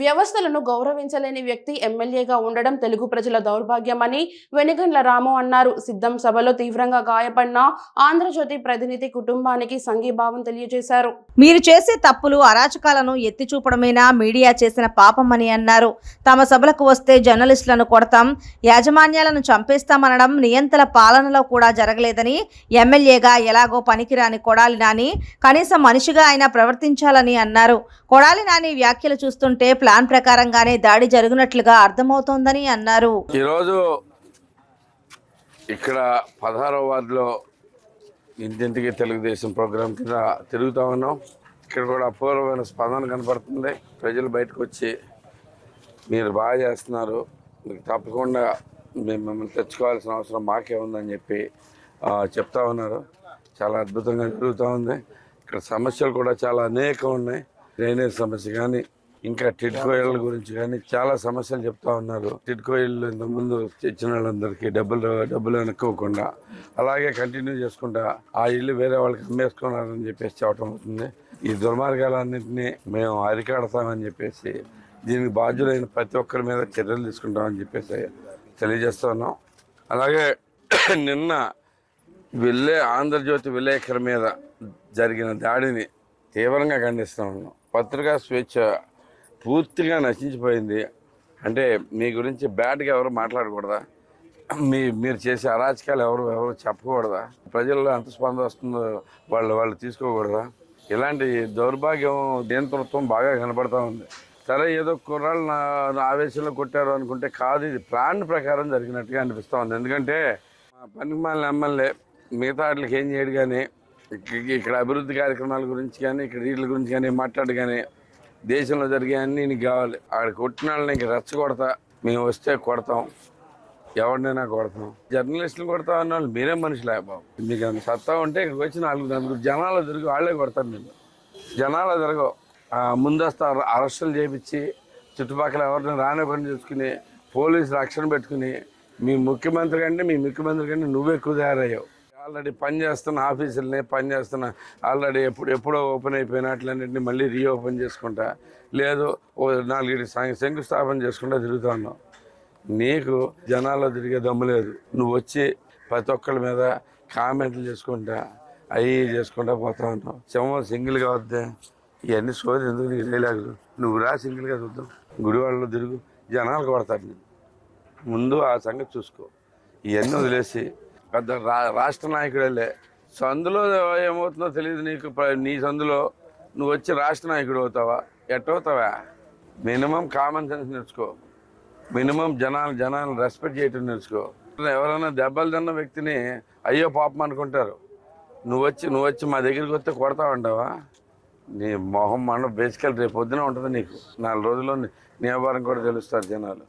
వ్యవస్థలను గౌరవించలేని వ్యక్తి ఎమ్మెల్యేగా ఉండడం తెలుగు ప్రజల దౌర్భాగ్యమని వెనుగండ్ల రాము అన్నారు. సిద్ధం సభలో తీవ్రంగా గాయపడిన ఆంధ్రజ్యోతి ప్రతినిధి కుటుంబానికి సంఘీభావం తెలియజేశారు. మీరు చేసే తప్పులు అరాచకాలను ఎత్తి చూపడమేనా? మీడియా చేసిన పాపమని అన్నారు. తమ సభలకు వస్తే జర్నలిస్టులను కొడతాం యాజమాన్యాలను చంపేస్తామనడం నియంతల పాలనలో కూడా జరగలేదని ఎమ్మెల్యేగా ఎలాగో పనికిరాని కొడాలి నాని కనీసం మనిషిగా ఆయన ప్రవర్తించాలని అన్నారు. కొడాలి నాని వ్యాఖ్యలు చూస్తుంటే ప్లాన్ ప్రకారంగానే దాడి జరిగినట్లుగా అర్థమవుతోందని అన్నారు. ఈరోజు ఇక్కడ పదహారవ వార్డులో ఇంటింటికి తెలుగుదేశం ప్రోగ్రాం కింద తిరుగుతూ ఉన్నాం. ఇక్కడ కూడా అపూర్వమైన స్పందన కనపడుతుంది. ప్రజలు బయటకు వచ్చి మీరు బాగా చేస్తున్నారు. మీకు తప్పకుండా మేము మిమ్మల్ని తెచ్చుకోవాల్సిన అవసరం మాకే ఉందని చెప్పి చెప్తా ఉన్నారు. చాలా అద్భుతంగా జరుగుతూ ఉంది. ఇక్కడ సమస్యలు కూడా చాలా అనేకం ఉన్నాయి. డ్రైనేజ్ సమస్య కానీ ఇంకా టిడ్కో ఇళ్ళ గురించి కానీ చాలా సమస్యలు చెప్తా ఉన్నారు. టిడ్కో ఇళ్ళు ఇంతకుముందు ఇచ్చిన వాళ్ళందరికీ డబ్బులు డబ్బులు వెనక్కోకుండా అలాగే కంటిన్యూ చేసుకుంటా ఆ ఇల్లు వేరే వాళ్ళకి అమ్మేసుకున్నారని చెప్పేసి చెప్పడం అవుతుంది. ఈ దుర్మార్గాలన్నింటినీ మేము అరికాడతామని చెప్పేసి దీనికి బాధ్యులైన ప్రతి ఒక్కరి మీద చర్యలు తీసుకుంటామని చెప్పేసి తెలియజేస్తున్నాం. అలాగే నిన్న వెళ్ళే ఆంధ్రజ్యోతి విలేకరు మీద జరిగిన దాడిని తీవ్రంగా ఖండిస్తూ ఉన్నాం. పత్రికా స్వేచ్ఛ పూర్తిగా నశించిపోయింది. అంటే మీ గురించి బ్యాడ్గా ఎవరు మాట్లాడకూడదా? మీ మీరు చేసే అరాచకాలు ఎవరు ఎవరు చెప్పకూడదా? ప్రజల్లో ఎంత స్పందన వస్తుందో వాళ్ళు వాళ్ళు తీసుకోకూడదా? ఇలాంటి దౌర్భాగ్యం నియంతృత్వం బాగా కనపడతా ఉంది. సరే ఏదో కుర్రాళ్ళు నా నా ఆవేశంలో కొట్టారు అనుకుంటే కాదు ఇది ప్లాన్ ప్రకారం జరిగినట్టుగా అనిపిస్తూ ఉంది. ఎందుకంటే మా పనికి మాలిన ఎమ్మెల్యే మిగతా వాటికి ఏం చేయడు కానీ ఇక్కడ అభివృద్ధి కార్యక్రమాల గురించి కానీ ఇక్కడ వీటి గురించి కానీ మాట్లాడు కానీ దేశంలో జరిగే అన్నీ నీకు కావాలి. ఆడ కొట్టిన వాళ్ళని ఇంక రెచ్చగొడతా మేము వస్తే కొడతాం. ఎవరినైనా కొడతాం. జర్నలిస్టులు కొడతా అన్న వాళ్ళు మీరే మనుషులే బాబు. మీకు అంత సత్తా ఉంటే ఇక్కడికి వచ్చి నాలుగు నలుగురు జనాలు దొరికి వాళ్ళే కొడతారు నేను జనాలు తిరగవు. ముందస్తు అరెస్టులు చేపించి చుట్టుపక్కల ఎవరిని రానివ్వకుండా చూసుకుని పోలీసు రక్షణ పెట్టుకుని మీ ముఖ్యమంత్రి కంటే మీ ముఖ్యమంత్రి కంటే నువ్వు ఎక్కువ తయారయ్యావు. ఆల్రెడీ పని చేస్తున్న ఆఫీసులని పని చేస్తున్న ఆల్రెడీ ఎప్పుడు ఎప్పుడో ఓపెన్ అయిపోయినట్లన్నింటినీ మళ్ళీ రీఓపెన్ చేసుకుంటా. లేదు ఓ నాలుగు శంకుస్థాపన చేసుకుంటా తిరుగుతాను. నీకు జనాల్లో తిరిగే దమ్ము లేదు. నువ్వు వచ్చి ప్రతి ఒక్కరి మీద కామెంట్లు చేసుకుంటా అవి చేసుకుంటా పోతా ఉన్నావు సింహం సింగిల్గా వద్దే. ఇవన్నీ సోది ఎందుకు నీకు డైలాగులు నువ్వు రా సింగిల్గా చూద్దాం. గుడివాడలో తిరుగు. జనాలు కొడతారు నేను. ముందు ఆ సంగతి చూసుకో. ఇవన్నీ వదిలేసి పెద్ద రా రాష్ట్ర నాయకుడేలే. సందులో ఏమవుతుందో తెలియదు నీకు. నీ సందులో నువ్వు వచ్చి రాష్ట్ర నాయకుడు అవుతావా? ఎట్టవుతావా? మినిమం కామన్ సెన్స్ నేర్చుకో. మినిమం జనాలు జనాలను రెస్పెక్ట్ చేయటం నేర్చుకో. ఎవరైనా దెబ్బలు తిన్న వ్యక్తిని అయ్యో పాపం అనుకుంటారు. నువ్వు వచ్చి నువ్వు వచ్చి మా దగ్గరికి వస్తే కొడతావంటావా నీ మొహం మన బేసికల్ రేపు పొద్దున ఉంటుంది నీకు. నాలుగు రోజుల్లో నీ వ్యాపారం కూడా తెలుస్తారు జనాలు.